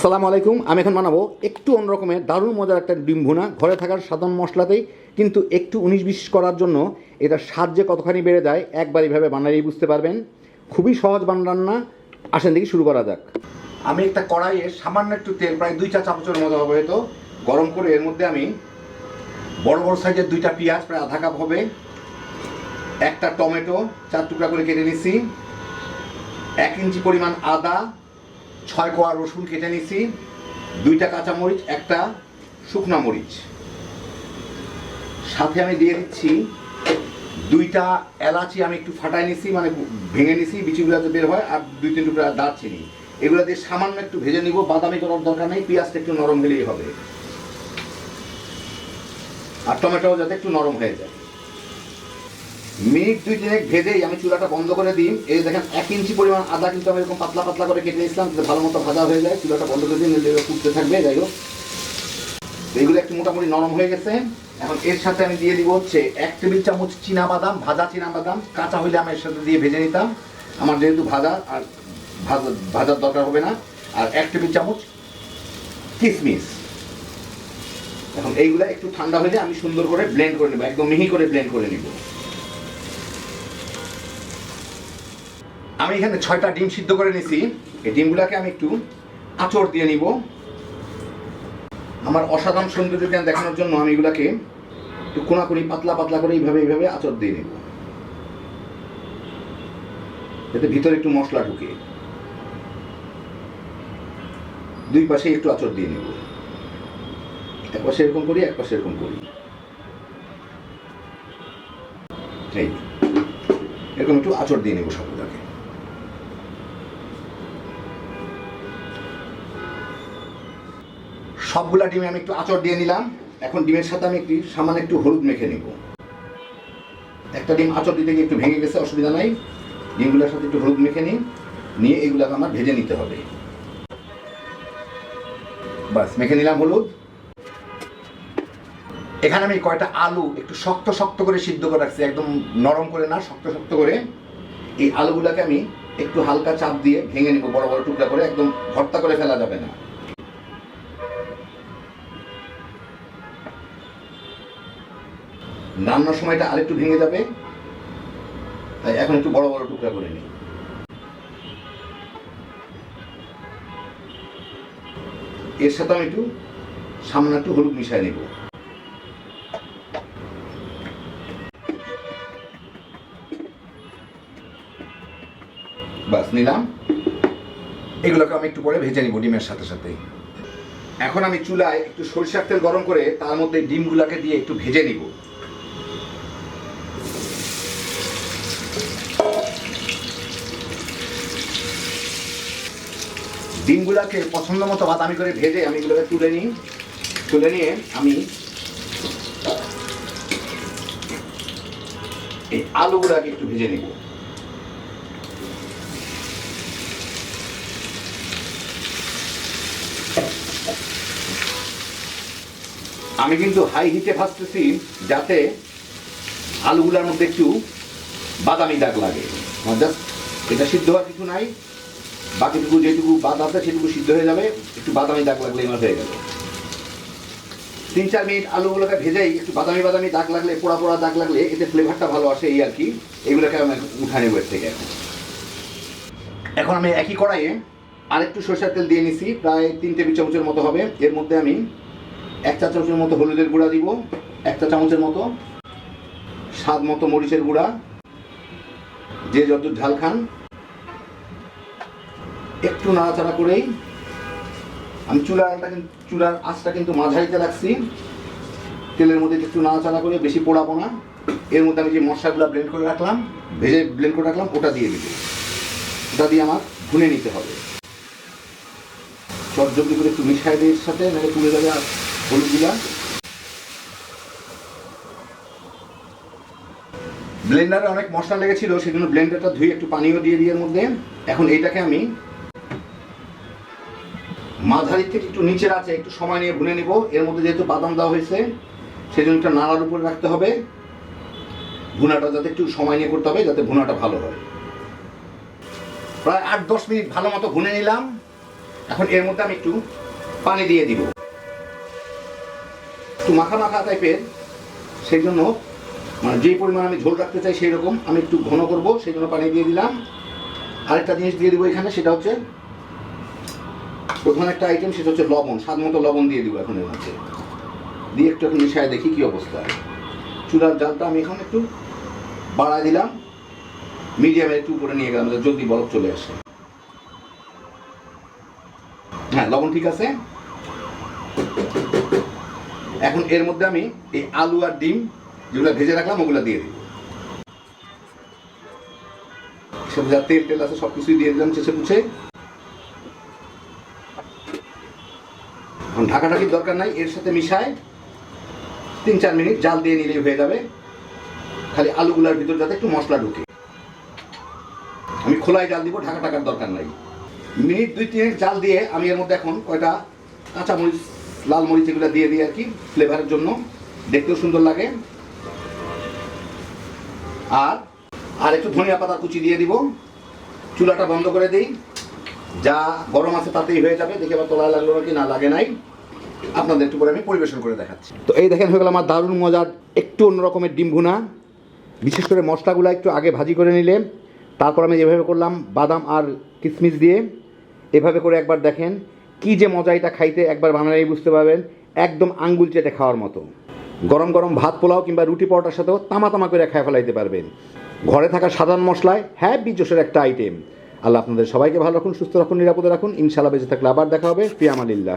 আসসালামু আলাইকুম। আমি এখন বানাবো একটু অন্যরকমের দারুণ মজার একটা ডিম ভুনা। ঘরে থাকার সাধারণ মশলাতেই, কিন্তু একটু উনিশ বিশ করার জন্য এটা স্বাদ যে কতখানি বেড়ে যায়, একবার এইভাবে বানালেই বুঝতে পারবেন। খুবই সহজ বান রান্না। আসেন দেখি শুরু করা যাক। আমি একটা কড়াইয়ে সামান্য একটু তেল, প্রায় দুই চা চামচের মতো হবে হয়তো গরম করে এর মধ্যে আমি বড় বড় সাইজের দুইটা পেঁয়াজ, প্রায় আধা কাপ হবে। একটা টমেটো, চার টুকরা করে কেটে নিছি। এক ইঞ্চি পরিমাণ আদা ছয় কোয়া রসুন কেটে নিছি, দুইটা কাঁচামরিচ, একটা শুকনা মরিচ। সাথে আমি দিয়ে দিচ্ছি দুইটা এলাচি আমি একটু ফাটাই নিছি মানে ভেঙে নিছি, বিচিগুলো বের হয়, আর দুই তিন টুকরা দারচিনি। এগুলো দিয়ে সামান্য একটু ভেজে নিব, বাদামি করার দরকার নেই, পেঁয়াজটা একটু নরম হলেই হবে। আর টমেটো যাতে একটু নরম হয়ে যায়। মিনিট দুই তিনেক ভেজেই আমি চুলাটা বন্ধ করে দিই। এই দেখেন, এক ইঞ্চি পরিমাণ আদা কিন্তু আমি এরকম পাতলা পাতলা করে কেটে নিয়েছিলাম যাতে ভালো মতো ভাজা হয়ে যায়। চুলাটা বন্ধ করে এগুলো ফুটতে থাকবে, যাই হোক। এইগুলো একটু মোটামুটি নরম হয়ে গেছে। এখন এর সাথে আমি দিয়ে দিব হচ্ছে এক টেবিল চামচ চীনা বাদাম ভাজা চীনা বাদাম কাঁচা হইলে আমি এর সাথে দিয়ে ভেজে নিতাম। আমার যেহেতু ভাজা, আর ভাজা, ভাজার দরকার হবে না। আর এক টেবিল চামচ কিশমিশ এখন এইগুলা একটু ঠান্ডা হলে আমি সুন্দর করে ব্লেন্ড করে নেব, একদম মিহি করে ব্লেন্ড করে নিব। আমি এখানে ছয়টা ডিম সিদ্ধ করে নিছি। এই ডিমগুলাকে আমি একটু আঁচড় দিয়ে নিব। আমার অসাধারণ সৌন্দর্য জ্ঞান দেখানোর জন্য আমি এগুলাকে একটু কোনাকুনি, পাতলা পাতলা করে এইভাবে এইভাবে আঁচড় দিয়ে নিব। যাতে ভিতরে একটু মশলা ঢুকে। দুই পাশে একটু আঁচড় দিয়ে নিব। এক পাশে এরকম করি, এক পাশে এরকম করি। এরকম একটু আঁচড় দিয়ে নেব সবগুলোকে সবগুলা ডিমে আমি একটু আচর দিয়ে নিলাম। এখন ডিমের সাথে আমি একটু সামান্য একটু হলুদ মেখে নিব। একটা ডিম আচর দিতে গিয়ে একটু ভেঙে গেছে, অসুবিধা নাই। ডিমগুলোর সাথে একটু হলুদ মেখে নিই। নিয়ে এগুলোকে আমার ভেজে নিতে হবে। বাস, মেখে নিলাম হলুদ। এখানে আমি কয়টা আলু একটু শক্ত শক্ত করে সিদ্ধ করে রাখছি, একদম নরম করে না, শক্ত শক্ত করে। এই আলুগুলোকে আমি একটু হালকা চাপ দিয়ে ভেঙে নিব, বড় বড় টুকরা করে, একদম ভর্তা করে ফেলা যাবে না। রান্নার সময়টা আরেকটু ভেঙে যাবে। তাই এখন একটু বড় বড় টুকরা করে নিই। এর সাথে আমি একটু সামান্য একটু হলুদ মিশাই নেব। বাস, নিলাম। এগুলোকে আমি একটু পরে ভেজে নিব ডিমের সাথে সাথে। এখন আমি চুলায় একটু সরিষার তেল গরম করে তার মধ্যে ডিমগুলোকে দিয়ে একটু ভেজে নিব। ডিমগুলোকে পছন্দ মতো বাদামি করে ভেজে আমি এগুলোকে তুলে নিই। তুলে নিয়ে আমি এই আলুগুলাকে একটু ভেজে নিব। আমি কিন্তু হাই হিটে ভাজতেছি যাতে আলুগুলার মধ্যে একটু বাদামি দাগ লাগে। জাস্ট এটা সিদ্ধ হওয়ার কিছু নাই। বাকিটুকু যেটুকু বাদ আছে, সেটুকু সিদ্ধ হয়ে যাবে। একটু বাদামি দাগ লাগলে এবার হয়ে গেল। তিন চার মিনিট আলুগুলোকে ভেজেই একটু বাদামি বাদামি দাগ লাগলে, পোড়া পোড়া দাগ লাগলে, এতে ফ্লেভারটা ভালো আসে এই আর কি। এগুলোকে আমি উঠা নেব থেকে এখন। এখন আমি একই কড়াইয়ে আরেকটু সরষের তেল দিয়ে নিছি, প্রায় তিন টেবিল চামচের মতো হবে। এর মধ্যে আমি এক চা চামচের মতো হলুদের গুঁড়া দিব, এক চামচের মতো স্বাদ মতো মরিচের গুঁড়া, যে যত ঝাল খান একটু নাড়াচাড়া করেই আমি চুলাটা কিন্তু, চুলার আঁচটা কিন্তু মাঝারিতে রাখছি। তেলের মধ্যে একটু নাড়াচাড়া করে, বেশি পোড়াবো না। এর মধ্যে আমি যে মশলাগুলো ব্লেন্ড করে রাখলাম, ভেজে ব্লেন্ড করে রাখলাম, ওটা দিয়ে দিব। ওটা দিয়ে আমার ভুনে নিতে হবে। চট জলদি করে একটু মিশাই দিয়ে সাথে, নাহলে তুলে যাবে আর হলুদগুলা। ব্লেন্ডারে অনেক মশলা লেগেছিল সেই জন্য ব্লেন্ডারটা ধুয়ে একটু পানিও দিয়ে দিয়ে এর মধ্যে। এখন এইটাকে আমি মাঝারি থেকে একটু নিচের আছে, একটু সময় নিয়ে ভুনে নিব। এর মধ্যে যেহেতু বাদাম দেওয়া হয়েছে সেই জন্য একটা নাড়ার উপরে রাখতে হবে। ভুনাটা যাতে একটু সময় নিয়ে করতে হবে, যাতে ভুনাটা ভালো হয়। প্রায় আট দশ মিনিট ভালো মতো ভুনে নিলাম। এখন এর মধ্যে আমি একটু পানি দিয়ে দিব। একটু মাখা মাখা টাইপের সেই জন্য মানে যেই পরিমাণ আমি ঝোল রাখতে চাই সেই রকম আমি একটু ঘন করব সেই জন্য পানি দিয়ে দিলাম। আরেকটা জিনিস দিয়ে দিব এখানে, সেটা হচ্ছে প্রধান একটা আইটেম সেটা হচ্ছে লবণ। মতো লবণ দিয়ে দিব এখন এর মধ্যে দিয়ে একটু এখন মিশায় দেখি কি অবস্থা। চুলার জালটা আমি এখন একটু বাড়ায় দিলাম। মিডিয়ামে একটু উপরে নিয়ে গেলাম জলদি বরফ চলে আসে। হ্যাঁ লবণ ঠিক আছে। এখন এর মধ্যে আমি এই আলু আর ডিম যেগুলো ভেজে রাখলাম, ওগুলো দিয়ে দিব। সব যা তেল টেল আছে সব কিছুই দিয়ে দিলাম চেষে পুছে এখন ঢাকাঢাকির দরকার নাই, এর সাথে মিশায় তিন চার মিনিট জাল দিয়ে নিলেই হয়ে যাবে। খালি আলুগুলার ভিতর যাতে একটু মশলা ঢুকে। আমি খোলায় জাল দিব, ঢাকা টাকার দরকার নাই। মিনিট দুই তিনেক জাল দিয়ে আমি এর মধ্যে এখন কয়টা কাঁচা মরিচ লাল মরিচ এগুলো দিয়ে দিই আর কি ফ্লেভারের জন্য। দেখতেও সুন্দর লাগে। আর আর একটু ধনিয়া পাতা কুচি দিয়ে দিব। চুলাটা বন্ধ করে দিই। যা গরম আছে তাতেই হয়ে যাবে, দেখে আবার তোলা লাগল নাকি? না, লাগে নাই। আপনাদের একটু পরে আমি পরিবেশন করে দেখাচ্ছি। তো এই দেখেন, হয়ে গেল আমার দারুণ মজার একটু অন্য রকমের ডিম ভুনা। বিশেষ করে মশলাগুলো একটু আগে ভাজি করে নিলে, তারপর আমি যেভাবে করলাম, বাদাম আর কিশমিশ দিয়ে, এভাবে করে একবার দেখেন, কি যে মজা এটা খাইতে, একবার বানালেই বুঝতে পারবেন, একদম আঙ্গুল চেটে খাওয়ার মতো। গরম গরম ভাত পোলাও কিংবা রুটি পরোটার সাথেও তামা তামা করে খায় ফেলাইতে পারবেন। ঘরে থাকা সাধারণ মশলায় হ্যাঁ বিজোসের একটা আইটেম আল্লাহ আপনাদের সবাইকে ভালো রাখুন, সুস্থ রাখুন, নিরাপদে রাখুন। ইনশাল্লাহ বেঁচে থাকলে আবার দেখা হবে। ফিয়ামালিল্লাহ।